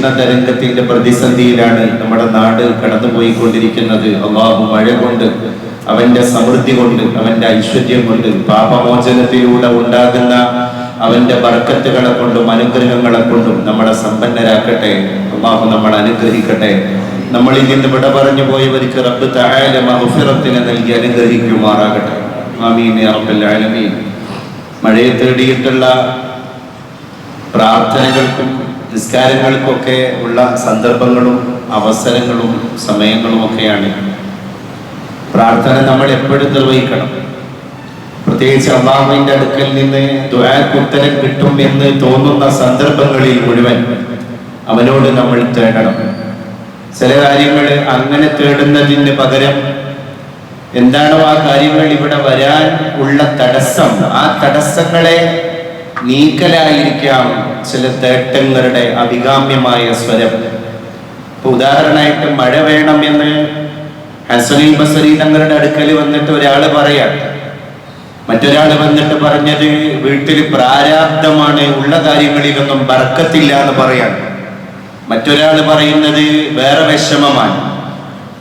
ഉഷ്ണതരംഗത്തിന്റെ പ്രതിസന്ധിയിലാണ് നമ്മുടെ നാട് കടന്നുപോയിക്കൊണ്ടിരിക്കുന്നത്. അള്ളാഹു മഴ കൊണ്ട് അവന്റെ സമൃദ്ധി കൊണ്ട് അവന്റെ ഐശ്വര്യം കൊണ്ട് പാപമോചനത്തിലൂടെ ഉണ്ടാകുന്ന അവന്റെ ബർക്കത്തുകളെ കൊണ്ടും അനുഗ്രഹങ്ങളെ കൊണ്ടും നമ്മളെ സമ്പന്നരാക്കട്ടെ. അള്ളാഹു നമ്മളെ അനുഗ്രഹിക്കട്ടെ. നമ്മൾ നിന്ന് വിട പറഞ്ഞു പോയവർക്ക് റബ്ബ് താഴെ നൽകി അനുഗ്രഹിക്കുമാറാകട്ടെ. ആലമീൻ. മഴയെ തേടിയിട്ടുള്ള പ്രാർത്ഥനകൾക്കും നിസ്കാരങ്ങൾക്കൊക്കെ ഉള്ള സന്ദർഭങ്ങളും അവസരങ്ങളും സമയങ്ങളും ഒക്കെയാണ്. പ്രാർത്ഥന നമ്മൾ എപ്പോഴും നിർവഹിക്കണം. പ്രത്യേകിച്ച് അള്ളാഹുവിന്റെ അടുക്കൽ നിന്ന് ദുആക്ക് ഉത്തരം കിട്ടും എന്ന് തോന്നുന്ന സന്ദർഭങ്ങളിൽ മുഴുവൻ അവനോട് നമ്മൾ തേടണം. ചില കാര്യങ്ങൾ അങ്ങനെ തേടുന്നതിന് പകരം എന്താണോ ആ കാര്യങ്ങൾ ഇവിടെ വരാൻ ഉള്ള തടസ്സം ആ തടസ്സങ്ങളെ നീക്കലായിരിക്കാം ചില തേട്ടങ്ങളുടെ അഭികാമ്യമായ സ്വരം. ഇപ്പൊ ഉദാഹരണമായിട്ട് മഴ വേണം എന്ന് ഹസനിൽ ബസരി തങ്ങളുടെ അടുക്കൽ വന്നിട്ട് ഒരാൾ പറയാ. മറ്റൊരാൾ വന്നിട്ട് പറഞ്ഞത് വീട്ടിൽ പ്രാരാബ്ദമാണ് ഉള്ള കാര്യങ്ങളിലൊന്നും ബർക്കത്തില്ല എന്ന് പറയാൻ. മറ്റൊരാൾ പറയുന്നത് വേറെ വിഷമമാണ്.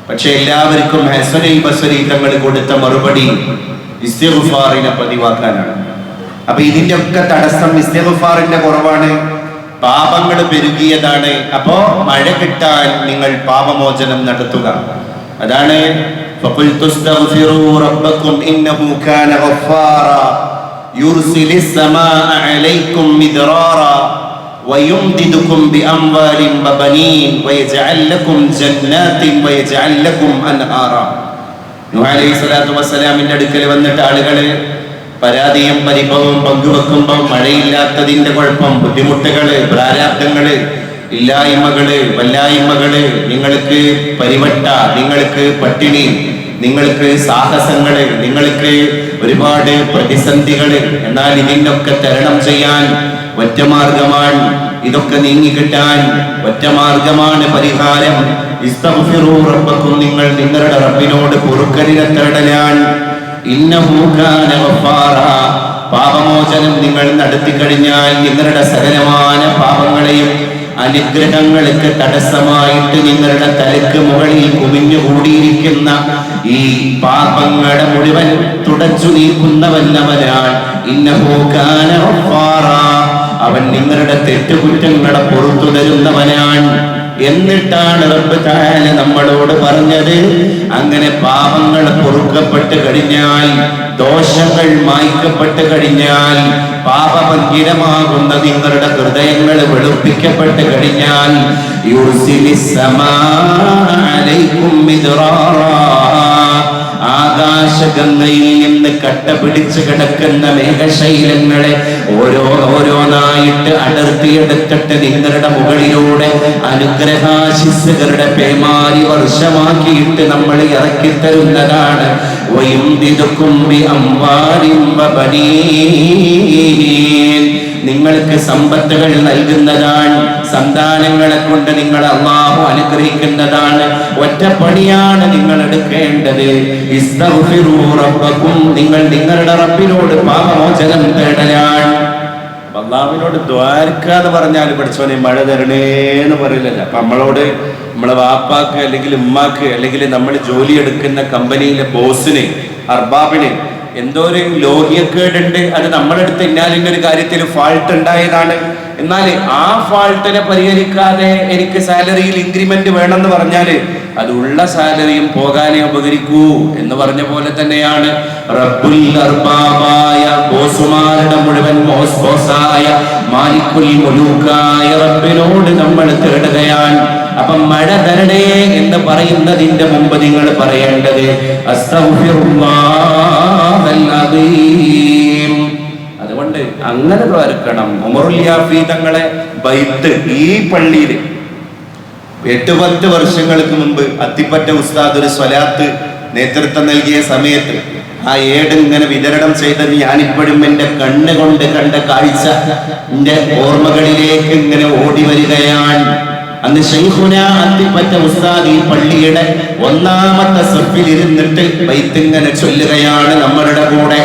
പക്ഷെ എല്ലാവർക്കും ഹസനിൽ ബസരി തങ്ങൾ കൊടുത്ത മറുപടി ഇസ്തിഫാറിനെ പതിവാക്കാനാണ്. അപ്പൊ ഇതിന്റെ ഒക്കെ തടസ്സം ഇസ്തിഗ്ഫാറിന്റെ കുറവാണ് പാപങ്ങൾ പെരുകിയതാണ് അപ്പോ മഴ കിട്ടാൻ നിങ്ങൾ പാപമോചനം നടത്തുക അതാണ് فقلت استغفروا ربكم إنه كان غفارا يرسل السماء عليكم مدرارا ويمددكم بأموال وبنين ويجعل لكم جنات ويجعل لكم أنهارا നൂഹ് അലൈഹി സ്വലാത്തു വസ്സലാമിന്റെ അടുക്കൽ വന്നിട്ട് ആളുകള് പരാതിയും പരിഭവവും പങ്കുവെക്കുമ്പോൾ മഴയില്ലാത്തതിന്റെ കുഴപ്പം ബുദ്ധിമുട്ടുകൾ പ്രാരാബ്ദങ്ങൾ ഇല്ലായ്മകൾ വല്ലായ്മകൾ നിങ്ങൾക്ക് പരിവട്ട നിങ്ങൾക്ക് പട്ടിണി നിങ്ങൾക്ക് സാഹസങ്ങൾ നിങ്ങൾക്ക് ഒരുപാട് പ്രതിസന്ധികൾ. എന്നാൽ ഇതിനൊക്കെ തരണം ചെയ്യാൻ ഒറ്റ മാർഗമാണ് ഇതൊക്കെ നീങ്ങിക്കിട്ടാൻ ഒറ്റമാർഗമാണ് പരിഹാരം. ഇസ്തഗ്ഫിറൂ റബ്ബക്കും നിങ്ങൾ നിങ്ങളുടെ റബ്ബിനോട് പൊറുക്കലിനെ ഗഫാറാ. പാപമോചനം നിങ്ങൾ നടത്തി കഴിഞ്ഞാൽ നിങ്ങളുടെ സകലമായ പാപങ്ങളെയും അനുഗ്രഹങ്ങൾക്ക് തടസ്സമായിട്ട് നിങ്ങളുടെ തലക്ക് മുകളിൽ കുമിഞ്ഞുകൂടിയിരിക്കുന്ന ഈ പാപങ്ങളുടെ മുഴുവൻ തുടച്ചു നീക്കുന്നവല്ലവനാണ്. ഇന്നഹു കാന അവൻ നിങ്ങളുടെ തെറ്റുകുറ്റങ്ങളെ പുറത്തു തരുന്നവനാണ്. എന്നിട്ടാണ് റബ്ബ് താല നമ്മളോട് പറഞ്ഞത് അങ്ങനെ പാപങ്ങൾ പൊറുക്കപ്പെട്ട് കഴിഞ്ഞാൽ ദോഷങ്ങൾ മായ്ക്കപ്പെട്ട് കഴിഞ്ഞാൽ പാപമന്ദിരമാകുന്ന നിങ്ങളുടെ ഹൃദയങ്ങൾ വെളുപ്പിക്കപ്പെട്ട് കഴിഞ്ഞാൽ യുർസിലി സമാ അലൈക്കും മിദ്റാറാ. ആകാശഗംഗയിൽ നിന്ന് കട്ട പിടിച്ച് കിടക്കുന്ന മേഘശൈലങ്ങളെ ഓരോ ഓരോന്നായിട്ട് അടർത്തിയെടുത്തിട്ട് നിങ്ങളുടെ മുകളിലൂടെ അനുഗ്രഹാശിസ്സുകളുടെ പേമാരി വർഷമാക്കിയിട്ട് നമ്മൾ ഇറക്കി തരുന്നതാണ് അംവാലിൻ വബനീൻ. നിങ്ങൾക്ക് സമ്പത്തുകൾ നൽകുന്നതാണ്. സന്താനങ്ങളെ കൊണ്ട് നിങ്ങൾ അള്ളാഹു അനുഗ്രഹിക്കുന്നതാണ്. ഒറ്റപ്പണിയാണ് നിങ്ങൾ എടുക്കേണ്ടത്. നിങ്ങൾ നിങ്ങളുടെ റബ്ബിനോട് പാപമോചനം തേടലാണ്. അള്ളാഹുവിനോട് ദ്വാരക്കാന്ന് പറഞ്ഞാൽ പഠിച്ചോനെ മഴ തരണേന്ന് പറയില്ലല്ലോ. അപ്പൊ നമ്മളോട് നമ്മളെ വാപ്പാക്ക് അല്ലെങ്കിൽ ഉമ്മാക്ക് അല്ലെങ്കിൽ നമ്മൾ ജോലി എടുക്കുന്ന കമ്പനിയിലെ ബോസിന് അർബാബിന് എന്തോ ഒരു ലോഹ്യക്കേടുണ്ട്. അത് നമ്മളെടുത്ത് ഇന്നാലിന്റെ ഒരു കാര്യത്തിൽ ഫാൾട്ട് ഉണ്ടായതാണ്. എന്നാൽ ആ ഫാൾട്ടിനെ പരിഹരിക്കാതെ എനിക്ക് സാലറിയിൽ ഇൻക്രിമെന്റ് വേണമെന്ന് പറഞ്ഞാൽ അത് ഉള്ള സാലറിയും പോകാനേ ഉപകരിക്കൂ എന്ന് പറഞ്ഞ പോലെ തന്നെയാണ് റബ്ബുൽ അർബാബായ ബോസുമാരുടെ മുഴുവൻ ബോസ് ബോസായ മാലിക്കുൽ മുലൂക്കായ റബ്ബിനോട് നമ്മൾ തേടുകയാണ്. അപ്പം മഴ തരണേ എന്ന് പറയുന്നതിന്റെ മുമ്പ് നിങ്ങൾ പറയേണ്ടത് അതുകൊണ്ട് അങ്ങനെ ദ്വാരക്കണം. ഉമറുല്യാഫി തങ്ങളെ ബൈത്ത് ഈ പള്ളിയിൽ എട്ട് പത്ത് വർഷങ്ങൾക്ക് മുമ്പ് അത്തിപ്പറ്റ ഉസ്താദ് ഒരു സ്വലാത്ത് നേതൃത്വം നൽകിയ സമയത്ത് ആ ഏട് ഇങ്ങനെ വിതരണം ചെയ്തത് ഞാനിപ്പോഴും എന്റെ കണ്ണുകൊണ്ട് കണ്ട കാഴ്ച എന്റെ ഓർമ്മകളിലേക്ക് ഇങ്ങനെ ഓടി വരികയാണ്. അന്ന് ഷെയ്ഖുന അത്തിപ്പറ്റ ഉസ്താദ് ഈ പള്ളിയുടെ ഒന്നാമത്തെ സഫിൽ ഇരുന്നിട്ട് ബൈത്തിങ്ങനെ ചൊല്ലുകയാണ് നമ്മളുടെ കൂടെ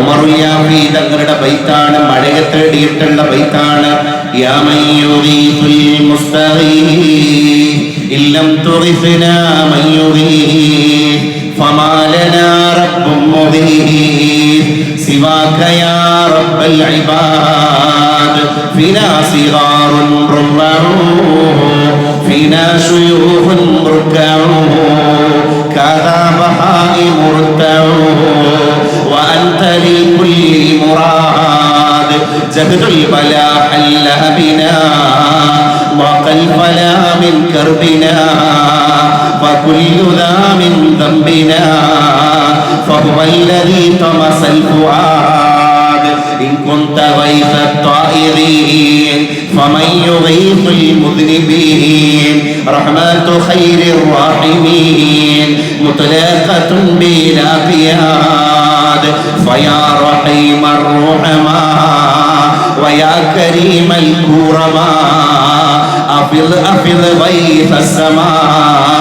ഉമറുയാഫി തങ്ങളുടെ ബൈത്താണ് മഴയെ തേടിയിട്ടുള്ള ബൈത്താണ് يا من يغيث المستغيث إن لم تغثنا من يغيث فما لنا رب مغيث سواك يا رب العباد فينا صغار ربعوا فينا شيوخ ركعوا كذا بهائم رتعوا وأنت لكل مراد. جهد البلاء حل بنا ضاق الفلا من كربنا فكل ذا من ذنبنا. فهو الذي طمس الفؤاد. إن كنت غيث الطائرين فمن يغيث المذنبين رحمة خير الراحمين مطلقة بلا قياد فيا رحيم الرحماء ويا كريم الكرماء أفض أفض غيث السماء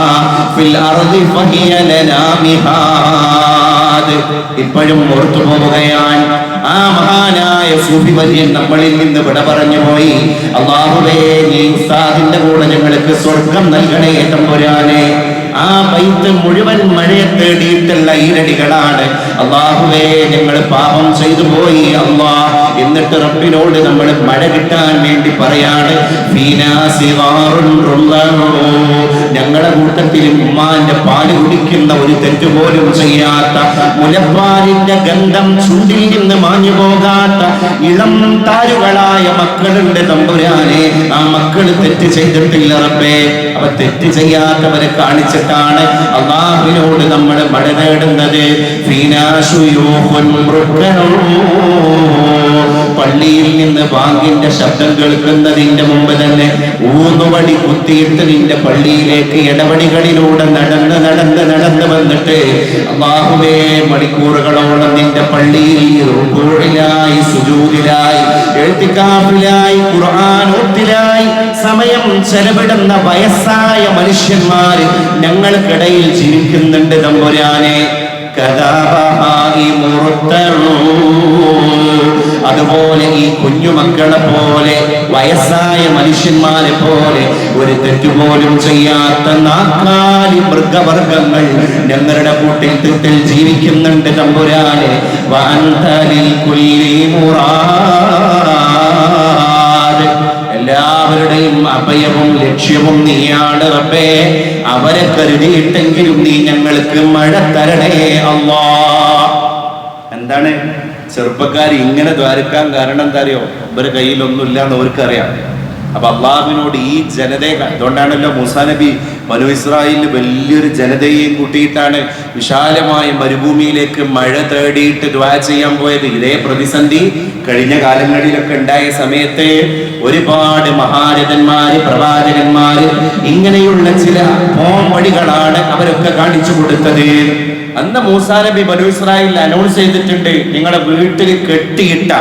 ഇപ്പോഴും ഓർത്തു പോവുകയാണ്. ആ മഹാനായ സൂഫി വര്യൻ നമ്മളിൽ നിന്ന് വിട പറഞ്ഞു പോയി. അള്ളാഹുവേ നീ ഉസ്താദിന്റെ കൂടെ ഞങ്ങൾക്ക് സ്വർഗം നൽകണേ തമ്പുരാനെ ആ ബൈത്ത് മുഴുവൻ മഴയെ തേടിയിട്ടുള്ള ഈരടികളാണ്. അള്ളാഹുവേ ഞങ്ങൾ പാപം ചെയ്തു പോയി. അള്ളാ എന്നിട്ട് റബ്ബിനോട് നമ്മൾ മഴ കിട്ടാൻ വേണ്ടി പറയാണ്. ഞങ്ങളുടെ കൂട്ടത്തിൽ ഉമ്മാന്റെ പാൽ കുടിക്കുന്ന ഒരു തെറ്റ് പോലും ചെയ്യാത്ത മുലപ്പാലിന്റെ ഗന്ധം ചൂടിൽ നിന്ന് മാഞ്ഞു പോകാത്ത ഇളം താരുകളായ മക്കളുണ്ട് തമ്പുരാനെ. ആ മക്കൾ തെറ്റ് ചെയ്തിട്ടില്ല റബ്ബേ. അവ തെറ്റ് ചെയ്യാത്തവരെ കാണിച്ചിട്ടാണ് അള്ളാഹുവിനോട് നമ്മൾ മഴ നേടുന്നത് ഫീനാശുയൂഹുൻ മൃഗനൂ. പള്ളിയിൽ നിന്ന് ബാങ്കിന്റെ ശബ്ദം കേൾക്കുന്നതിന്റെ മുമ്പ് തന്നെ ഊന്നുവടി കുത്തിയിട്ട് നിന്റെ പള്ളിയിലേക്ക് ഇടപടികളിലൂടെ നടന്ന് നടന്ന് നടന്ന് വന്നിട്ട് അള്ളാഹുവേ മണിക്കൂറുകളോളം നിന്റെ പള്ളിയിൽ റുക്കൂഴിലായി സുജൂതിലായി എഴുത്തിക്കാപ്പിലായി ഖുർആാനൂത്തിലായി സമയം ചെലവിടുന്ന വയസ്സായ മനുഷ്യന്മാര് ഞങ്ങൾക്കിടയിൽ ജീവിക്കുന്നുണ്ട് തമ്പുരാനെ. കഥാബഹായി മുറുത്തഴൂ അതുപോലെ ഈ കുഞ്ഞുമക്കളെ പോലെ വയസ്സായ മനുഷ്യന്മാരെ പോലെ ഒരു തെറ്റുപോലും ചെയ്യാത്ത നാക്കാലി മൃഗവർഗങ്ങൾ ഞങ്ങളുടെ കൂട്ടിൽ തെറ്റിൽ ജീവിക്കുന്നുണ്ട് തമ്പുരാനെ. വാന്തലിൽ കുല്ലി മുറാദ് എല്ലാവരുടെയും അഭയവും ലക്ഷ്യവും നീയാണ് റബ്ബേ. അവരെ കരുതിയിട്ടെങ്കിലും നീ ഞങ്ങൾക്ക് മഴ തരണേ അല്ലാ എന്താണ്? ചെറുപ്പക്കാർ ഇങ്ങനെ ദ്വാരക്കാൻ കാരണം എന്താ അറിയോ? ഇവരുടെ കയ്യിലൊന്നുമില്ല എന്ന് അവർക്കറിയാം. അപ്പൊ അള്ളാഹുവിനോട് ഈ ജനതയെ അതുകൊണ്ടാണല്ലോ മൂസാ നബി മനു ഇസ്രായേലിൽ വലിയൊരു ജനതയെയും കൂട്ടിയിട്ടാണ് വിശാലമായ മരുഭൂമിയിലേക്ക് മഴ തേടിയിട്ട് ദ്വാ ചെയ്യാൻ പോയത്. ഇതേ പ്രതിസന്ധി കഴിഞ്ഞ കാലങ്ങളിലൊക്കെ ഉണ്ടായ സമയത്ത് ഒരുപാട് മഹാരഥന്മാര് പ്രവാചകന്മാര് ഇങ്ങനെയുള്ള ചില പോംവഴികളാണ് അവരൊക്കെ കാണിച്ചു കൊടുത്തത്. അന്ന് മൂസാ നബി മനു ഇസ്രായേലിൽ അനൗൺസ് ചെയ്തിട്ടുണ്ട് നിങ്ങളുടെ വീട്ടിൽ കെട്ടിയിട്ട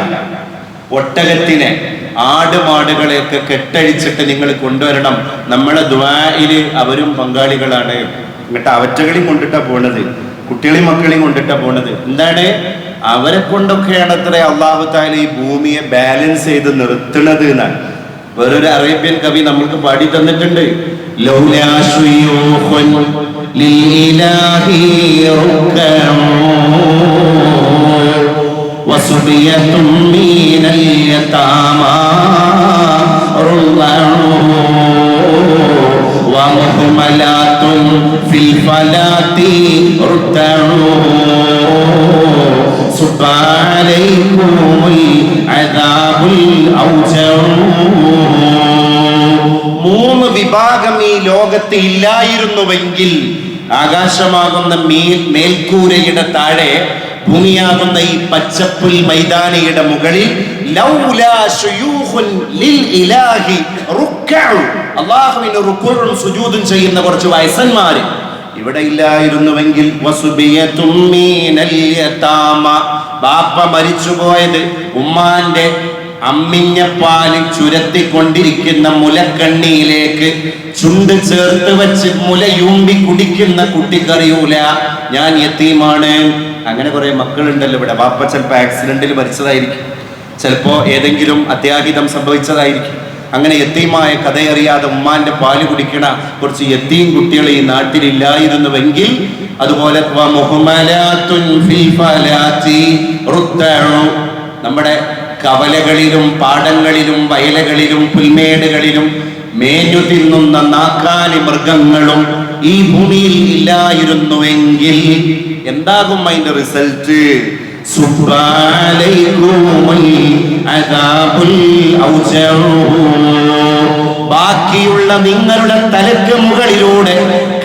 ഒട്ടകത്തിനെ ആടുമാടുകളെയൊക്കെ കെട്ടഴിച്ചിട്ട് നിങ്ങൾ കൊണ്ടുവരണം. നമ്മളെ ദ്വായിൽ അവരും പങ്കാളികളാണ്. എന്നിട്ട് അവറ്റകളെയും കൊണ്ടിട്ടാ പോണത്. കുട്ടികളെയും മക്കളെയും കൊണ്ടിട്ടാ പോണത്. എന്താണ്? അവരെ കൊണ്ടൊക്കെയാണ് അത്ര അള്ളാഹു താല ഈ ഭൂമിയെ ബാലൻസ് ചെയ്ത് നിർത്തുന്നത് എന്നാണ്. വേറൊരു അറേബ്യൻ കവി നമ്മൾക്ക് പാടി തന്നിട്ടുണ്ട്. ലൗലാ ശുയൂഖുൻ ലിൽഇലാഹി റുക്കഊ وصبية من اليتامى رضعوا ومهملات في الفلاة رتعوا صب عليكم العذاب الأوجع മൂന്ന് വിഭാഗം ഈ ലോകത്ത് ഇല്ലായിരുന്നുവെങ്കിൽ ആകാശമാകുന്ന മേൽ മേൽക്കൂരയുടെ താഴെ ഭൂമിയാകുന്ന ഈ പച്ചപ്പുൽ മൈതാനിയുടെ മുകളിൽ. അള്ളാഹുവിന് റുക്കുഉം സുജൂദും ചെയ്യുന്ന കുറച്ച് വയസ്സന്മാര് ഇവിടെ ഇല്ലായിരുന്നുവെങ്കിൽ. ബാപ്പ മരിച്ചുപോയത് ഉമ്മാന്റെ അമ്മിഞ്ഞപ്പാൽ ചുരത്തിക്കൊണ്ടിരിക്കുന്ന മുലക്കണ്ണിയിലേക്ക് ചുണ്ട് ചേർത്ത് വെച്ച് മുലയൂമ്പി കുടിക്കുന്ന കുട്ടിക്കറിയൂല ഞാൻ യത്തീമാണ് അങ്ങനെ കുറെ മക്കളുണ്ടല്ലോ ഇവിടെ. വാപ്പ ചിലപ്പോ ആക്സിഡന്റിൽ മരിച്ചതായിരിക്കും. ചിലപ്പോ ഏതെങ്കിലും അത്യാഹിതം സംഭവിച്ചതായിരിക്കും. അങ്ങനെ യത്തീമായ കഥയറിയാതെ ഉമ്മാന്റെ പാൽ കുടിക്കണ കുറച്ച് യത്തീം കുട്ടികൾ ഈ നാട്ടിലില്ലായിരുന്നുവെങ്കിൽ അതുപോലെ നമ്മുടെ കവലകളിലും പാടങ്ങളിലും വയലകളിലും പുൽമേടുകളിലും മേഞ്ഞു തിന്നുന്ന നാക്കാലി മൃഗങ്ങളും ഈ ഭൂമിയിൽ ഇല്ലായിരുന്നുവെങ്കിൽ എന്താകും അതിന്റെ റിസൾട്ട് ബാക്കിയുള്ള നിങ്ങളുടെ തലക്ക് മുകളിലൂടെ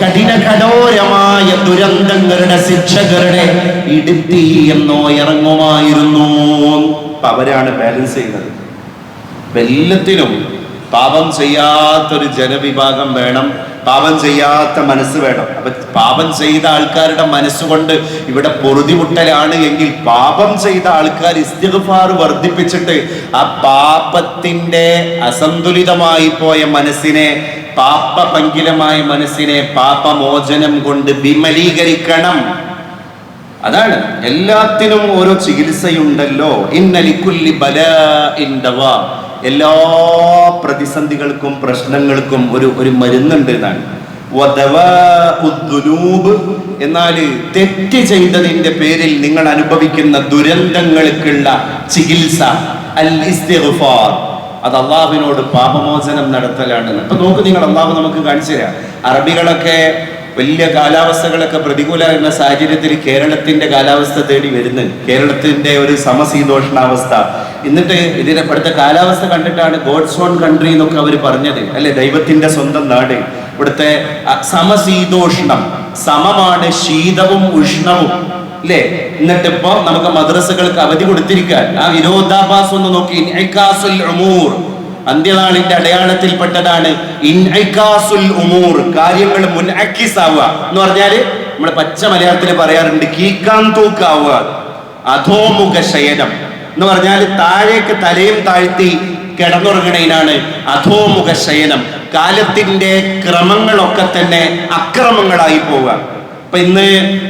കഠിന കഠോരമായ ദുരന്തങ്ങളുടെ ശിക്ഷകരുടെ ഇടുത്തി എന്നോ ഇറങ്ങുമായിരുന്നു. അവരാണ് ബാലൻസ് ചെയ്യുന്നത്. എല്ലാത്തിനും പാപം ചെയ്യാത്തൊരു ജനവിഭാഗം വേണം പാപം ചെയ്യാത്ത മനസ്സ് വേണം. അപ്പൊ പാപം ചെയ്ത ആൾക്കാരുടെ മനസ്സുകൊണ്ട് ഇവിടെ പൊറുതിമുട്ടലാണ് എങ്കിൽ പാപം ചെയ്ത ആൾക്കാർ ഇസ്തിഗ്ഫാർ വർദ്ധിപ്പിച്ചിട്ട് ആ പാപത്തിന്റെ അസന്തുലിതമായി പോയ മനസ്സിനെ പാപപങ്കിലമായ മനസ്സിനെ പാപമോചനം കൊണ്ട് വിമലീകരിക്കണം. അതാണ്. എല്ലാത്തിനും ഓരോ ചികിത്സയുണ്ടല്ലോ. ഇന്നലിക്കുല്ലി ബല ഇൻഡവ എല്ലാ പ്രതിസന്ധികൾക്കും പ്രശ്നങ്ങൾക്കും ഒരു ഒരു മരുന്നുണ്ട് എന്നാണ്. എന്നാൽ തെറ്റ് ചെയ്തതിന്റെ പേരിൽ നിങ്ങൾ അനുഭവിക്കുന്ന ദുരന്തങ്ങൾക്കുള്ള ചികിത്സ അൽ ഇസ്തിഗ്ഫാർ അത് അള്ളാഹുവിനോട് പാപമോചനം നടത്തലാണ്. അപ്പൊ നോക്ക് നിങ്ങൾ അള്ളാഹു നമുക്ക് കാണിച്ചു തരാം. അറബികളൊക്കെ വലിയ കാലാവസ്ഥകളൊക്കെ പ്രതികൂലമായിരുന്ന സാഹചര്യത്തിൽ കേരളത്തിന്റെ കാലാവസ്ഥ തേടി വരുന്നു. കേരളത്തിന്റെ ഒരു സമശീതോഷ്ണാവസ്ഥ എന്നിട്ട് ഇതിനെ ഇവിടുത്തെ കാലാവസ്ഥ കണ്ടിട്ടാണ് ഗോഡ്സ് ഓൺ കൺട്രി എന്നൊക്കെ അവർ പറഞ്ഞത്. അല്ലെ? ദൈവത്തിന്റെ സ്വന്തം നാട്. ഇവിടുത്തെ സമശീതോഷ്ണം സമമാണ് ശീതവും ഉഷ്ണവും. അല്ലേ? എന്നിട്ട് ഇപ്പൊ നമുക്ക് മദ്രസകൾക്ക് അവധി കൊടുത്തിരിക്കാൻ. ആ വിരോധാഭാസം ഒന്ന് നോക്കി. അന്ത്യനാളിന്റെ അടയാളത്തിൽപ്പെട്ടതാണ് ഇൻഇക്കാസുൽ ഉമൂർ കാര്യങ്ങൾ മുൻഅക്കിസാവുക എന്ന് പറഞ്ഞാൽ നമ്മൾ പച്ച മലയാളത്തിൽ പറയാറുണ്ട് കീക്കാൻ തൂക്കാവുക അധോമുഖ ശയനം. എന്ന് പറഞ്ഞാൽ താഴേക്ക് തലയും താഴ്ത്തി കിടന്നുറങ്ങണതിനാണ് അധോമുഖ ശയനം. കാലത്തിന്റെ ക്രമങ്ങളൊക്കെ തന്നെ അക്രമങ്ങളായി പോവുക. അപ്പൊ ഇന്ന്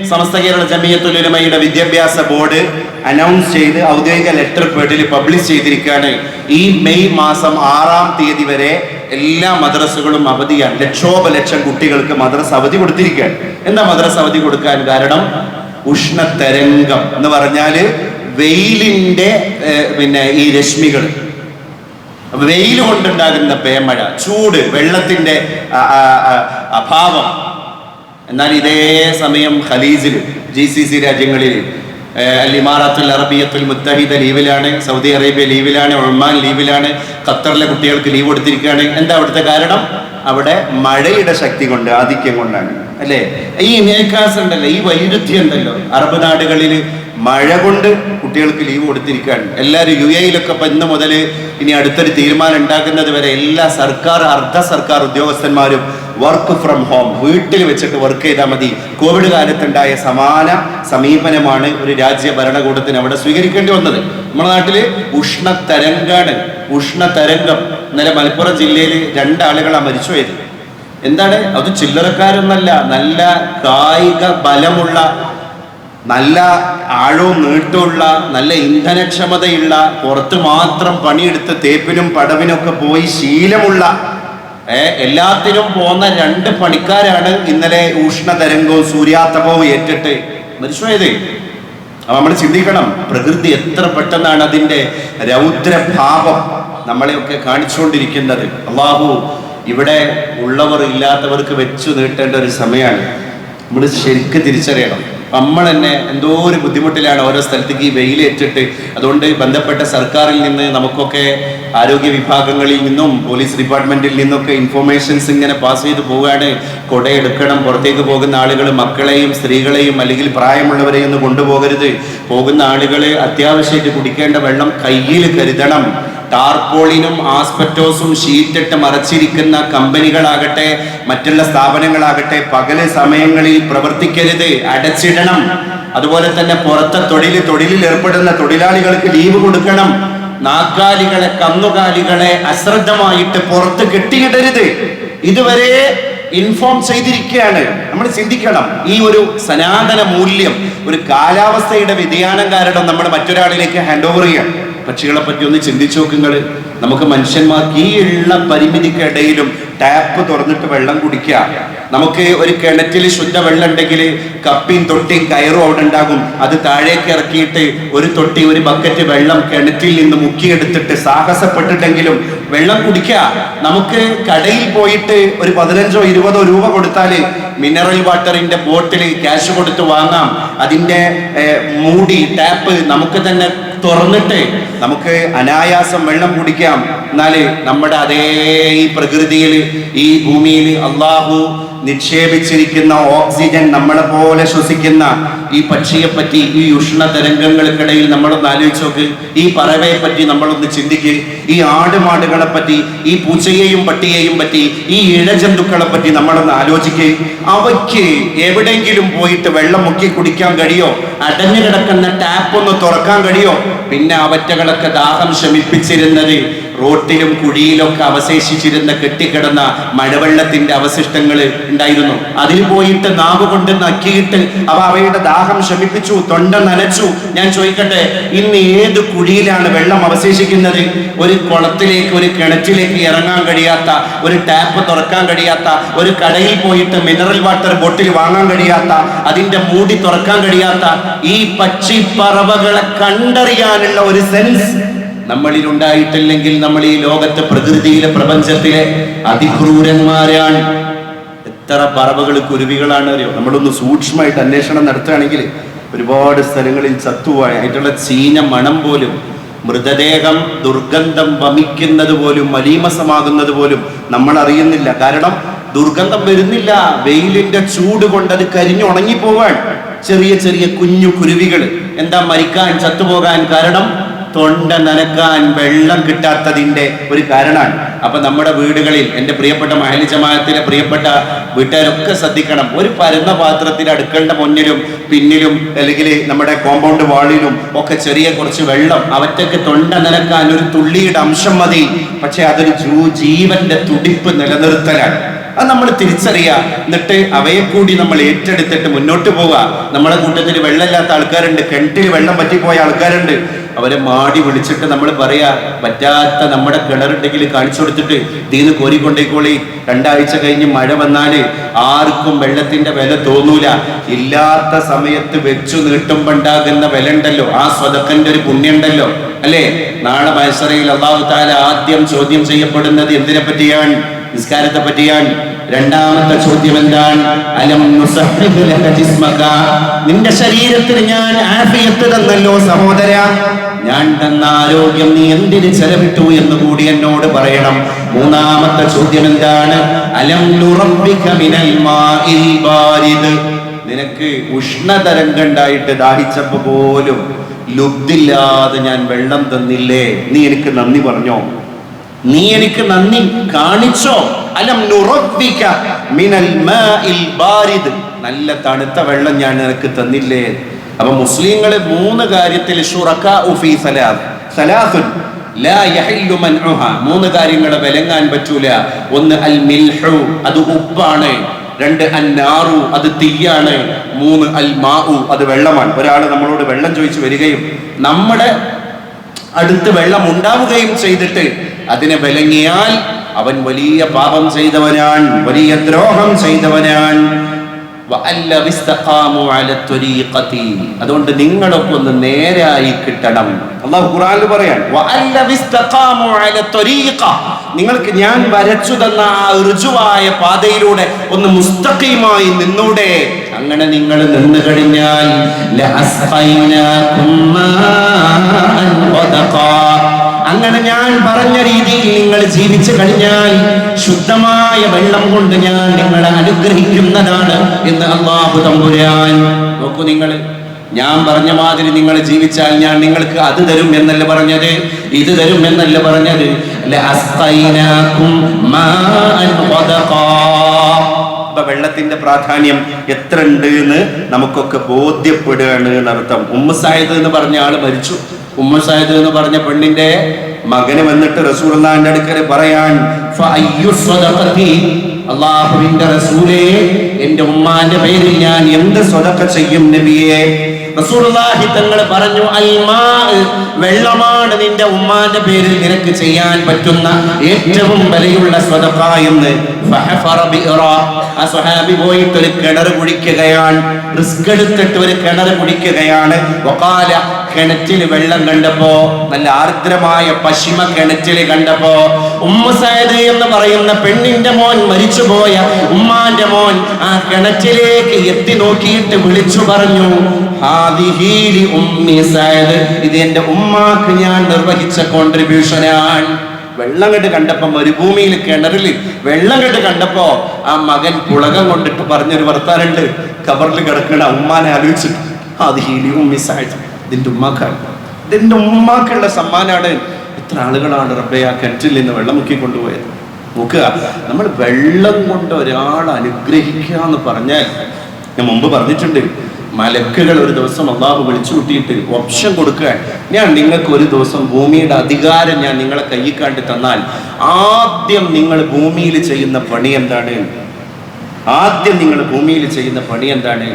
സമസ്ത കേരള ജമിയത്തുലമയുടെ വിദ്യാഭ്യാസ ബോർഡ് അനൗൺസ് ചെയ്ത് ഔദ്യോഗിക ലെറ്റർ പേഡിൽ പബ്ലിഷ് ചെയ്തിരിക്കുകയാണ്. ഈ മെയ് മാസം ആറാം തീയതി വരെ എല്ലാ മദ്രസകളും അവധിയാണ്. ലക്ഷോപലക്ഷം കുട്ടികൾക്ക് മദ്രസ അവധി കൊടുത്തിരിക്കുകയാണ്. എന്താ മദ്രസ അവധി കൊടുക്കാൻ കാരണം? ഉഷ്ണതരംഗം. എന്ന് പറഞ്ഞാൽ വെയിലിന്റെ പിന്നെ ഈ രശ്മികൾ. വെയിൽ കൊണ്ടുണ്ടാകുന്ന പേമഴ ചൂട് വെള്ളത്തിന്റെ അഭാവം. എന്നാൽ ഇതേ സമയം ഖലീജിൽ ജി സി സി രാജ്യങ്ങളിൽ അൽ ഇമാറാത്തുൽ അറബിയത്തുൽ മുത്തഹിദ ലീവിലാണ് സൗദി അറേബ്യ ലീവിലാണ് ഒമാൻ ലീവിലാണ് ഖത്തറിലെ കുട്ടികൾക്ക് ലീവ് കൊടുത്തിരിക്കുകയാണ്. എന്താ അവിടുത്തെ കാരണം? അവിടെ മഴയുടെ ശക്തി കൊണ്ട് ആധിക്യം കൊണ്ടാണ്. അല്ലേ? ഈ മേക്കാസ് ഉണ്ടല്ലോ ഈ വൈരുദ്ധ്യം ഉണ്ടല്ലോ. അറബ് നാടുകളിൽ മഴ കൊണ്ട് കുട്ടികൾക്ക് ലീവ് കൊടുത്തിരിക്കുകയാണ്. എല്ലാവരും യു എയിലൊക്കെ ഇപ്പം ഇന്ന് മുതൽ ഇനി അടുത്തൊരു തീരുമാനം ഉണ്ടാക്കുന്നത് വരെ എല്ലാ സർക്കാർ അർദ്ധ സർക്കാർ ഉദ്യോഗസ്ഥന്മാരും വർക്ക് ഫ്രം ഹോം വീട്ടിൽ വെച്ചിട്ട് വർക്ക് ചെയ്താൽ മതി. കോവിഡ് കാലത്തുണ്ടായ സമാന സമീപനമാണ് ഒരു രാജ്യ ഭരണകൂടത്തിന് അവിടെ സ്വീകരിക്കേണ്ടി വന്നത്. നമ്മുടെ നാട്ടിൽ ഉഷ്ണതരംഗാണ്. ഉഷ്ണതരംഗം. ഇന്നലെ മലപ്പുറം ജില്ലയിൽ രണ്ടാളുകളാണ് മരിച്ചുപോയത്. എന്താണ്? അത് ചില്ലറക്കാരൊന്നല്ല. നല്ല കായിക ബലമുള്ള നല്ല ആഴവും നീട്ടമുള്ള നല്ല ഇന്ധനക്ഷമതയുള്ള പുറത്ത് മാത്രം പണിയെടുത്ത് തേപ്പിനും പടവിനും ഒക്കെ പോയി ശീലമുള്ള എല്ലാത്തിനും പോന്ന രണ്ട് പണിക്കാരാണ് ഇന്നലെ ഉഷ്ണതരംഗവും സൂര്യാതപവും ഏറ്റിട്ട്. മരിച്ചുപോയത് അപ്പൊ നമ്മൾ ചിന്തിക്കണം പ്രകൃതി എത്ര പെട്ടെന്നാണ് അതിന്റെ രൗദ്രഭാവം നമ്മളെയൊക്കെ കാണിച്ചുകൊണ്ടിരിക്കുന്നത്. അള്ളാഹു ഇവിടെ ഉള്ളവർ ഇല്ലാത്തവർക്ക് വെച്ചു നീട്ടേണ്ട ഒരു സമയമാണ്. നമ്മൾ ശരിക്കും തിരിച്ചറിയണം. നമ്മൾ തന്നെ എന്തോ ഒരു ബുദ്ധിമുട്ടിലാണ് ഓരോ സ്ഥലത്തേക്ക് ഈ വെയിലേറ്റിട്ട് അതുകൊണ്ട് ബന്ധപ്പെട്ട സർക്കാരിൽ നിന്ന് നമുക്കൊക്കെ ആരോഗ്യ വിഭാഗങ്ങളിൽ നിന്നും പോലീസ് ഡിപ്പാർട്ട്മെന്റിൽ നിന്നൊക്കെ ഇൻഫോർമേഷൻസ് ഇങ്ങനെ പാസ് ചെയ്ത് പോവുകയാണ്. കൊടയെടുക്കണം പുറത്തേക്ക് പോകുന്ന ആളുകൾ മക്കളെയും സ്ത്രീകളെയും അല്ലെങ്കിൽ പ്രായമുള്ളവരെയും ഒന്നും കൊണ്ടുപോകരുത്. പോകുന്ന ആളുകളെ അത്യാവശ്യമായിട്ട് കുടിക്കേണ്ട വെള്ളം കയ്യിൽ കരുതണം. ടാർപോളിനും ആസ്പെറ്റോസും ഷീറ്റിട്ട് മറച്ചിരിക്കുന്ന കമ്പനികളാകട്ടെ മറ്റുള്ള സ്ഥാപനങ്ങളാകട്ടെ പകൽ സമയങ്ങളിൽ പ്രവർത്തിക്കരുത് അടച്ചിടണം. അതുപോലെ തന്നെ പുറത്തെ തൊഴിൽ തൊഴിലിൽ ഏർപ്പെടുന്ന തൊഴിലാളികൾക്ക് ലീവ് കൊടുക്കണം. നാക്കാലികളെ കന്നുകാലികളെ അശ്രദ്ധമായിട്ട് പുറത്ത് കെട്ടിയിടരുത്. ഇതുവരെ ഇൻഫോം ചെയ്തിരിക്കുകയാണ് നമ്മൾ ചിന്തിക്കണം ഈ ഒരു സനാതന മൂല്യം ഒരു കാലാവസ്ഥയുടെ വ്യതിയാനം കാരണം നമ്മൾ മറ്റൊരാളിലേക്ക് ഹാൻഡ് ഓവർ ചെയ്യാം പക്ഷികളെ പറ്റി ഒന്ന് ചിന്തിച്ചു നോക്കുങ്ങൾ നമുക്ക് മനുഷ്യന്മാർ ഈ ഉള്ള പരിമിതിക്കിടയിലും ടാപ്പ് തുറന്നിട്ട് വെള്ളം കുടിക്കുക. നമുക്ക് ഒരു കിണറ്റിൽ ശുദ്ധവെള്ളം ഉണ്ടെങ്കിൽ കപ്പിയും തൊട്ടിയും കയറും അവിടെ ഉണ്ടാകും. അത് താഴേക്ക് ഇറക്കിയിട്ട് ഒരു തൊട്ടി ഒരു ബക്കറ്റ് വെള്ളം കിണറ്റിൽ നിന്ന് മുക്കിയെടുത്തിട്ട് സാഹസപ്പെട്ടിട്ടെങ്കിലും വെള്ളം കുടിക്കുക. നമുക്ക് കടയിൽ പോയിട്ട് ഒരു പതിനഞ്ചോ ഇരുപതോ രൂപ കൊടുത്താൽ മിനറൽ വാട്ടറിന്റെ ബോട്ടിൽ ക്യാഷ് കൊടുത്ത് വാങ്ങാം. അതിന്റെ മൂടി ടാപ്പ് നമുക്ക് തന്നെ തുറന്നിട്ട് നമുക്ക് അനായാസം വെള്ളം കുടിക്കാം. എന്നാൽ നമ്മുടെ അതേ ഈ പ്രകൃതിയിൽ ഈ ഭൂമിയിൽ അള്ളാഹു നിക്ഷേപിച്ചിരിക്കുന്ന ഓക്സിജൻ നമ്മളെ പോലെ ശ്വസിക്കുന്ന ഈ പക്ഷിയെ പറ്റി ഈ ഉഷ്ണ തരംഗങ്ങൾക്കിടയിൽ നമ്മളൊന്ന് ആലോചിച്ച് നോക്ക്. ഈ പറവയെ പറ്റി നമ്മളൊന്ന് ചിന്തിക്ക്. ഈ ആടുമാടുകളെ പറ്റി ഈ പൂച്ചയെയും പട്ടിയെയും പറ്റി ഈ ഇഴജന്തുക്കളെ പറ്റി നമ്മളൊന്ന് ആലോചിക്ക്. അവയ്ക്ക് എവിടെയെങ്കിലും പോയിട്ട് വെള്ളം മുക്കി കുടിക്കാൻ കഴിയോ? അടഞ്ഞു കിടക്കുന്ന ടാപ്പ് ഒന്ന് തുറക്കാൻ കഴിയോ? പിന്നെ അവറ്റകളൊക്കെ ദാഹം ശമിപ്പിച്ചിരുന്നത് റോട്ടിലും കുഴിയിലൊക്കെ അവശേഷിച്ചിരുന്ന കെട്ടിക്കിടന്ന മഴവെള്ളത്തിന്റെ അവശിഷ്ടങ്ങൾ ഉണ്ടായിരുന്നു. അതിൽ പോയിട്ട് നാവ് കൊണ്ട് നക്കിയിട്ട് അവ അവയുടെ ദാഹം ശമിപ്പിച്ചു തൊണ്ട നനച്ചു. ഞാൻ ചോദിക്കട്ടെ ഇന്ന് ഏത് കുഴിയിലാണ് വെള്ളം അവശേഷിക്കുന്നത്? ഒരു കുളത്തിലേക്ക് ഒരു കിണറ്റിലേക്ക് ഇറങ്ങാൻ കഴിയാത്ത ഒരു ടാപ്പ് തുറക്കാൻ കഴിയാത്ത ഒരു കടയിൽ പോയിട്ട് മിനറൽ വാട്ടർ ബോട്ടിൽ വാങ്ങാൻ കഴിയാത്ത അതിന്റെ മൂടി തുറക്കാൻ കഴിയാത്ത ഈ പക്ഷി പറവകളെ കണ്ടറിയാനുള്ള ഒരു സെൻസ് നമ്മളിൽ ഉണ്ടായിട്ടില്ലെങ്കിൽ നമ്മൾ ഈ ലോകത്തെ പ്രകൃതിയിലെ പ്രപഞ്ചത്തിലെ അതിക്രൂരന്മാരാണ്. എത്ര പറവകൾ കുരുവികളാണ് അറിയോ? നമ്മളൊന്ന് സൂക്ഷ്മമായിട്ട് അന്വേഷണം നടത്തുകയാണെങ്കിൽ ഒരുപാട് സ്ഥലങ്ങളിൽ ചത്തുവായ അതിനുള്ള ചീഞ്ഞ മണം പോലും മൃതദേഹം ദുർഗന്ധം വമിക്കുന്നത് പോലും മലീമസമാകുന്നത് പോലും നമ്മൾ അറിയുന്നില്ല. കാരണം ദുർഗന്ധം വരുന്നില്ല. വെയിലിന്റെ ചൂട് കൊണ്ട് അത് കരിഞ്ഞുണങ്ങി പോവാൻ ചെറിയ ചെറിയ കുഞ്ഞു കുരുവികൾ. എന്താ മരിക്കാൻ ചത്തുപോകാൻ കാരണം? തൊണ്ട നനക്കാൻ വെള്ളം കിട്ടാത്തതിന്റെ ഒരു കാരണമാണ് അപ്പൊ നമ്മുടെ വീടുകളിൽ എന്റെ പ്രിയപ്പെട്ട മഹലി ജമാഅത്തിലെ പ്രിയപ്പെട്ട വീട്ടുകാരൊക്കെ ശ്രദ്ധിക്കണം. ഒരു പരന്ന പാത്രത്തിൽ അടുക്കളുടെ മുന്നിലും പിന്നിലും അല്ലെങ്കിൽ നമ്മുടെ കോമ്പൗണ്ട് വാളിലും ഒക്കെ ചെറിയ കുറച്ച് വെള്ളം അവറ്റക്ക് തൊണ്ട നനക്കാൻ ഒരു തുള്ളിയുടെ അംശം മതി. പക്ഷെ അതൊരു ജീവന്റെ തുടിപ്പ് നിലനിർത്തലാണ്. അത് നമ്മൾ തിരിച്ചറിയുക എന്നിട്ട് അവയെ കൂടി നമ്മൾ ഏറ്റെടുത്തിട്ട് മുന്നോട്ട് പോവുക നമ്മുടെ കൂട്ടത്തിൽ വെള്ളമില്ലാത്ത ആൾക്കാരുണ്ട്. കിണറ്റിൽ വെള്ളം പറ്റിപ്പോയ ആൾക്കാരുണ്ട്. അവരെ മാടി വിളിച്ചിട്ട് നമ്മൾ പറയാ പറ്റാത്ത നമ്മുടെ കിണറുണ്ടെങ്കിൽ കാണിച്ചു കൊടുത്തിട്ട് ദീന്ന് കോരിക്കൊണ്ടേക്കോളി രണ്ടാഴ്ച കഴിഞ്ഞ് മഴ വന്നാൽ ആർക്കും വെള്ളത്തിന്റെ വില തോന്നൂല. ഇല്ലാത്ത സമയത്ത് വെച്ചു നീട്ടും ഉണ്ടാകുന്ന വില ഉണ്ടല്ലോ ആ സ്വതക്കന്റെ ഒരു പുണ്യം ഉണ്ടല്ലോ അല്ലേ? നാളെ മത്സരയിൽ അള്ളാഹു താല ആദ്യം ചോദ്യം ചെയ്യപ്പെടുന്നത് എന്തിനെ പറ്റിയാണ് നിസ്കാരത്തെ പറ്റിയാണ് രണ്ടാമത്തെ ചോദ്യം എന്താണ് അലം നിന്റെ ശരീരത്തിന് ഞാൻ ആഫിയത്ത് തന്നല്ലോ സഹോദര. ഞാൻ തന്ന ആരോഗ്യം നീ എന്തിന് ചെലവിട്ടു എന്ന് കൂടി എന്നോട് പറയണം. മൂന്നാമത്തെ ചോദ്യം എന്താണ് അലം മിനൽ മാഇൽ ബാരിദ്. നിനക്ക് ഉഷ്ണതരംഗം ഉണ്ടായിട്ട് ദാഹിച്ചപ്പോ പോലും ലുബ്ധില്ലാതെ ഞാൻ വെള്ളം തന്നില്ലേ? നീ എനിക്ക് നന്ദി പറഞ്ഞോ? നീ എനിക്ക് നന്ദി കാണിച്ചോ? അലം മിനൽ മാഇൽ ബാരിദ്. നല്ല തണുത്ത വെള്ളം ഞാൻ നിനക്ക് തന്നില്ലേ. അപ്പൊ മുസ്ലിങ്ങളെ മൂന്ന് കാര്യത്തിൽ മൂന്ന് കാര്യങ്ങളെ വിലങ്ങാൻ പറ്റൂല. ഒന്ന് അൽ മിൽഹു അത് ഉപ്പാണ്. രണ്ട് അന്നാറു അത് തീയാണ്. മൂന്ന് അൽ മാഉ അത് വെള്ളമാണ്. ഒരാൾ നമ്മളോട് വെള്ളം ചോദിച്ചു വരികയും നമ്മുടെ അടുത്ത് വെള്ളം ഉണ്ടാവുകയും ചെയ്തിട്ട് അതിനെ വിലങ്ങിയാൽ അവൻ വലിയ പാപം ചെയ്തവനാൻ വലിയ ദ്രോഹം ചെയ്തവനാൻ. അതുകൊണ്ട് നിങ്ങളൊക്കെ ഒന്ന് നേരായി കിട്ടണം പറയാൻ. നിങ്ങൾക്ക് ഞാൻ വരച്ചു തന്ന ആ ഋജുവായ പാതയിലൂടെ ഒന്ന് മുസ്തഖീമായി നിന്നൂടെ അങ്ങനെ നിങ്ങൾ നിന്നു കഴിഞ്ഞാൽ പറഞ്ഞ രീതിയിൽ നിങ്ങൾ ജീവിച്ചു കഴിഞ്ഞാൽ ശുദ്ധമായ വെള്ളം കൊണ്ട് ഞാൻ നിങ്ങളെ അനുഗ്രഹിക്കുന്നതാണ് എന്ന് അള്ളാഹു തമ്പുരാൻ. നോക്കൂ നിങ്ങൾ ഞാൻ പറഞ്ഞ മാതിരി നിങ്ങൾ ജീവിച്ചാൽ ഞാൻ നിങ്ങൾക്ക് അത് തരും എന്നല്ല പറഞ്ഞത്. ഇത് തരും എന്നല്ല പറഞ്ഞത്. അപ്പൊ വെള്ളത്തിന്റെ പ്രാധാന്യം എത്ര ഉണ്ട് എന്ന് നമുക്കൊക്കെ ബോധ്യപ്പെടുകയാണ് എന്നർത്ഥം. ഉമ്മ സായത് എന്ന് പറഞ്ഞ ആൾ മരിച്ചു. ഉമ്മ സായത് എന്ന് പറഞ്ഞ പെണ്ണിന്റെ മകന് വന്നിട്ട് റസൂലുള്ളാഹിന്റെ അടുക്കൽ പറയാൻ അള്ളാഹുവിന്റെ റസൂലേ എന്റെ ഉമ്മാന്റെ പേരിൽ ഞാൻ എന്ത് സ്വതക്ക ചെയ്യും നബിയെ? റസൂലുള്ളാഹി തങ്ങൾ പറഞ്ഞു അൽമാ വെള്ളമാണ് നിന്റെ ഉമ്മാന്റെ പേരിൽ നിനക്ക് ചെയ്യാൻ പറ്റുന്ന ഏറ്റവും വിലയുള്ള സ്വതക്ക എന്ന്. ആ സ്വഹാബി പോയിട്ട് ഒരു കിണർ കുഴിക്കുകയാണ് റിസ്ക് എടുത്തിട്ട് ഒരു കിണർ കുഴിക്കുകയാണ് വഖാല കിണറ്റിൽ വെള്ളം കണ്ടപ്പോ നല്ല ആർദ്രമായ പശ്ചിമ കിണറ്റിൽ കണ്ടപ്പോ ഉമ്മ സയദ് എന്ന് പറയുന്ന പെണ്ണിന്റെ മോൻ മരിച്ചുപോയ ഉമ്മാന്റെ മോൻ ആ കിണറ്റിലേക്ക് എത്തി നോക്കിയിട്ട് വിളിച്ചു പറഞ്ഞു "ഹാദിഹി ലി ഉമ്മി സയദ് ഇത് എന്റെ ഉമ്മാക്ക് ഞാൻ നിർവഹിച്ച കോൺട്രിബ്യൂഷനാണ് വെള്ളം കെട്ട് കണ്ടപ്പോ മരുഭൂമിയിൽ കിണറിൽ വെള്ളം കെട്ട് കണ്ടപ്പോ ആ മകൻ പുളകം കൊണ്ടിട്ട് പറഞ്ഞൊരു വർത്താനുണ്ട്. കബറിൽ കിടക്കണ ഉമ്മാനെ ആലോചിച്ചിട്ട് അത് ഹീലിയും മിസ്സായിട്ട്. ഇതിന്റെ ഉമ്മാക്കാണ്. ഇതിന്റെ ഉമ്മാക്കുള്ള സമ്മാനാണ് എത്ര ആളുകളാണ് റബ്ബെ ആ കിണറ്റിൽ നിന്ന് വെള്ളം മുക്കി കൊണ്ടുപോയത്. നോക്കുക നമ്മൾ വെള്ളം കൊണ്ട് ഒരാൾ അനുഗ്രഹിക്കുക എന്ന് പറഞ്ഞാൽ ഞാൻ മുമ്പ് പറഞ്ഞിട്ടുണ്ട് മലക്കുകൾ ഒരു ദിവസം അള്ളാഹു വിളിച്ചു കൂട്ടിയിട്ട് ഓപ്ഷൻ കൊടുക്കുക ഞാൻ നിങ്ങൾക്ക് ഒരു ദിവസം ഭൂമിയുടെ അധികാരം ഞാൻ നിങ്ങളെ കയ്യിൽ കാണ്ടി തന്നാൽ ആദ്യം നിങ്ങൾ ഭൂമിയിൽ ചെയ്യുന്ന പണി എന്താണ്? ആദ്യം നിങ്ങൾ ഭൂമിയിൽ ചെയ്യുന്ന പണി എന്താണ്?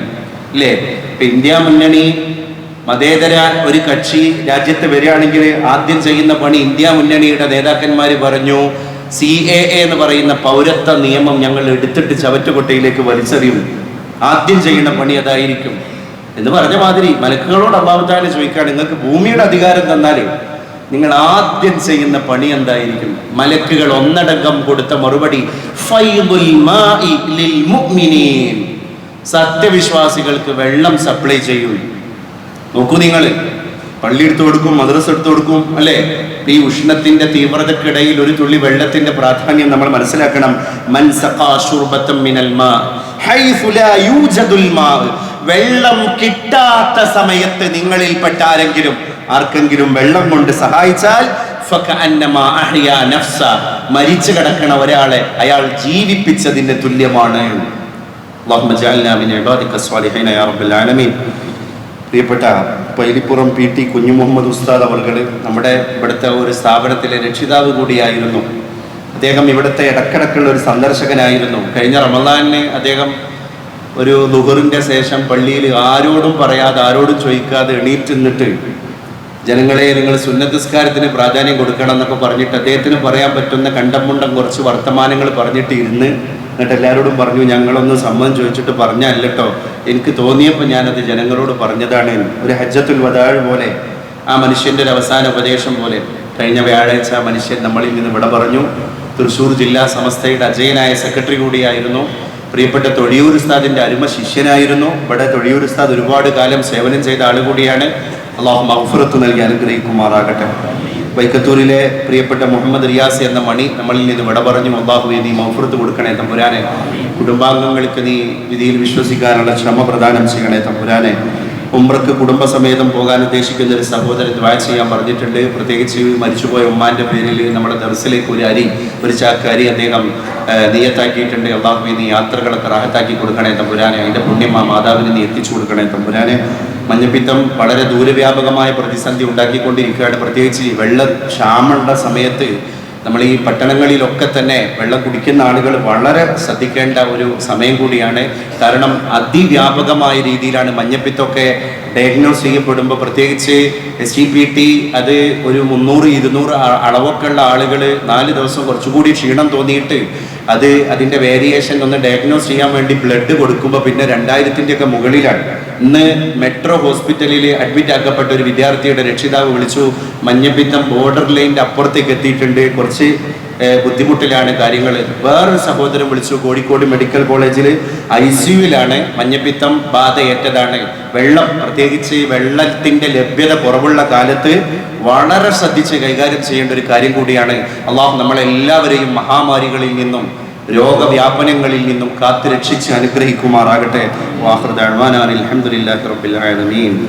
ഇല്ലേ? ഇന്ത്യ മുന്നണി മതേതര ഒരു കക്ഷി രാജ്യത്ത് വരികയാണെങ്കിൽ ആദ്യം ചെയ്യുന്ന പണി ഇന്ത്യ മുന്നണിയുടെ നേതാക്കന്മാർ പറഞ്ഞു. സി എ എന്ന് പറയുന്ന പൗരത്വ നിയമം ഞങ്ങൾ എടുത്തിട്ട് ചവറ്റുകൊട്ടയിലേക്ക് വലിച്ചെറിയും. ആദ്യം ചെയ്യുന്ന പണി അതായിരിക്കും. എന്ന് പറഞ്ഞ മാതിരി മലക്കുകളോട് അള്ളാഹുത്താൽ ചോദിക്കാണ് നിങ്ങൾക്ക് ഭൂമിയുടെ അധികാരം തന്നാലേ നിങ്ങൾ ആദ്യം ചെയ്യുന്ന പണി എന്തായിരിക്കും? മലക്കുകൾ ഒന്നടങ്കം കൊടുത്ത മറുപടി. സത്യവിശ്വാസികൾക്ക് വെള്ളം സപ്ലൈ ചെയ്യും. നോക്കൂ നിങ്ങൾ പള്ളി എടുത്തു കൊടുക്കും മദ്രസ എടുത്തു കൊടുക്കും അല്ലേ? ഈ ഉഷ്ണത്തിന്റെ തീവ്രതക്കിടയിൽ ഒരു തുള്ളി വെള്ളത്തിന്റെ പ്രാധാന്യം നമ്മൾ മനസ്സിലാക്കണം. മൻ സഖാ മിനൽ വെള്ളം കിട്ടാത്ത സമയത്ത് നിങ്ങളിൽപ്പെട്ട ആരെങ്കിലും ആർക്കെങ്കിലും വെള്ളം കൊണ്ട് സഹായിച്ചാൽ മരിച്ചു കിടക്കണ ഒരാളെ അയാൾ ജീവിപ്പിച്ചതിന്റെ തുല്യമാണ്. പ്രിയപ്പെട്ട പൈലിപ്പുറം പി ടി കുഞ്ഞു മുഹമ്മദ് ഉസ്താദ് അവർ നമ്മുടെ ഇവിടുത്തെ ഒരു സ്ഥാപനത്തിലെ രക്ഷിതാവ് കൂടിയായിരുന്നു. അദ്ദേഹം ഇവിടുത്തെ ഇടക്കിടക്കുള്ള ഒരു സന്ദർശകനായിരുന്നു. കഴിഞ്ഞ റമദാനിന് അദ്ദേഹം ഒരു ലുഹറിന്റെ ശേഷം പള്ളിയിൽ ആരോടും പറയാതെ ആരോടും ചോദിക്കാതെ എണീറ്റ് നിന്നിട്ട് ജനങ്ങളെ നിങ്ങൾ സുന്നതസ്കാരത്തിന് പ്രാധാന്യം കൊടുക്കണം എന്നൊക്കെ പറഞ്ഞിട്ട് അദ്ദേഹത്തിന് പറയാൻ പറ്റുന്ന കണ്ടമുണ്ടം കുറച്ച് വർത്തമാനങ്ങൾ പറഞ്ഞിട്ട് ഇരുന്ന് എന്നിട്ട് എല്ലാവരോടും പറഞ്ഞു ഞങ്ങളൊന്ന് സമ്മതം ചോദിച്ചിട്ട് പറഞ്ഞല്ലോ എനിക്ക് തോന്നിയപ്പോൾ ഞാനത് ജനങ്ങളോട് പറഞ്ഞതാണ്. ഒരു ഹജ്ജത്തുൽ വദാഴ് പോലെ ആ മനുഷ്യന്റെ ഒരു അവസാന ഉപദേശം പോലെ കഴിഞ്ഞ വ്യാഴാഴ്ച ആ മനുഷ്യൻ നമ്മളിൽ നിന്ന് വിട പറഞ്ഞു. തൃശ്ശൂർ ജില്ലാ സമസ്തയുടെ അജയനായ സെക്രട്ടറി കൂടിയായിരുന്നു. പ്രിയപ്പെട്ട തൊഴിയൂർ ഉസ്താദിന്റെ അരുമ ശിഷ്യനായിരുന്നു. ഇവിടെ തൊഴിയൂർ ഉസ്താദ് ഒരുപാട് കാലം സേവനം ചെയ്ത ആൾ കൂടിയാണ്. അള്ളാഹു മഹഫുറത്ത് നൽകി അനുഗ്രഹിക്കുമാറാകട്ടെ. വൈക്കത്തൂരിലെ പ്രിയപ്പെട്ട മുഹമ്മദ് റിയാസ് എന്ന മണി നമ്മളിൽ നിന്ന് വിട പറഞ്ഞു അള്ളാഹു നീ മഹഫുറത്ത് കൊടുക്കണേ തമ്പുരാനെ. കുടുംബാംഗങ്ങൾക്ക് നീ വിധിയിൽ വിശ്വസിക്കാനുള്ള ശ്രമ പ്രദാനം ചെയ്യണേ തമ്പുരാനെ. ഉമ്രക്ക് കുടുംബസമേതം പോകാൻ ഉദ്ദേശിക്കുന്ന ഒരു സഹോദരൻ ദ്വാ ചെയ്യാൻ പറഞ്ഞിട്ടുണ്ട്. പ്രത്യേകിച്ച് മരിച്ചുപോയ ഉമ്മാന്റെ പേരിൽ നമ്മുടെ ദർസിലേക്ക് ഒരു അരി ഒരു ചാക്ക് അരി അദ്ദേഹം നീയത്താക്കിയിട്ടുണ്ട് നിയത്താക്കിയിട്ടുണ്ട് അള്ളാഹു നീ യാത്രകളൊക്കെ റാഹത്താക്കി കൊടുക്കണേ തമ്പുരാനെ അതിന്റെ പുണ്യം ആ മാതാവിന് നീ എത്തിച്ചു കൊടുക്കണേ തമ്പുരാനെ മഞ്ഞപ്പിത്തം വളരെ ദൂരവ്യാപകമായ പ്രതിസന്ധി ഉണ്ടാക്കിക്കൊണ്ടിരിക്കുകയാണ്. പ്രത്യേകിച്ച് വെള്ള ക്ഷാമുള്ള സമയത്ത് നമ്മൾ ഈ പട്ടണങ്ങളിലൊക്കെ തന്നെ വെള്ളം കുടിക്കുന്ന ആളുകൾ വളരെ ശ്രദ്ധിക്കേണ്ട ഒരു സമയം കൂടിയാണ്. കാരണം അതിവ്യാപകമായ രീതിയിലാണ് മഞ്ഞപ്പിത്തൊക്കെ ഡയഗ്നോസ് ചെയ്യപ്പെടുമ്പോൾ പ്രത്യേകിച്ച് എസ് ജി പി ടി അത് ഒരു മുന്നൂറ് ഇരുന്നൂറ് അളവൊക്കെ ഉള്ള ആളുകൾ നാല് ദിവസം കുറച്ചുകൂടി ക്ഷീണം തോന്നിയിട്ട് അത് അതിന്റെ വേരിയേഷൻ ഒന്ന് ഡയഗ്നോസ് ചെയ്യാൻ വേണ്ടി ബ്ലഡ് കൊടുക്കുമ്പോൾ പിന്നെ രണ്ടായിരത്തിന്റെ ഒക്കെ മുകളിലാണ്. ഇന്ന് മെട്രോ ഹോസ്പിറ്റലിൽ അഡ്മിറ്റ് ആക്കപ്പെട്ട ഒരു വിദ്യാർത്ഥിയുടെ രക്ഷിതാവ് വിളിച്ചു മഞ്ഞപ്പിത്തം ബോർഡർ ലൈനിന്റെ അപ്പുറത്തേക്ക് എത്തിയിട്ടുണ്ട്. കുറച്ച് ബുദ്ധിമുട്ടിലാണ് കാര്യങ്ങൾ വേറൊരു സഹോദരൻ വിളിച്ചു കോഴിക്കോട് മെഡിക്കൽ കോളേജിൽ ഐ സിയുവിലാണ് മഞ്ഞപ്പിത്തം ബാധയേറ്റതാണ്. വെള്ളം പ്രത്യേകിച്ച് വെള്ളത്തിന്റെ ലഭ്യത കുറവുള്ള കാലത്ത് വളരെ ശ്രദ്ധിച്ച് കൈകാര്യം ചെയ്യേണ്ട ഒരു കാര്യം കൂടിയാണ്. അള്ളാഹു നമ്മളെല്ലാവരെയും മഹാമാരികളിൽ നിന്നും രോഗവ്യാപനങ്ങളിൽ നിന്നും കാത്തു രക്ഷിച്ച് അനുഗ്രഹിക്കുമാറാകട്ടെ. വാഹൃദ് അലഹമുല്ലാ റബ്ബിൽ ആലമീൻ.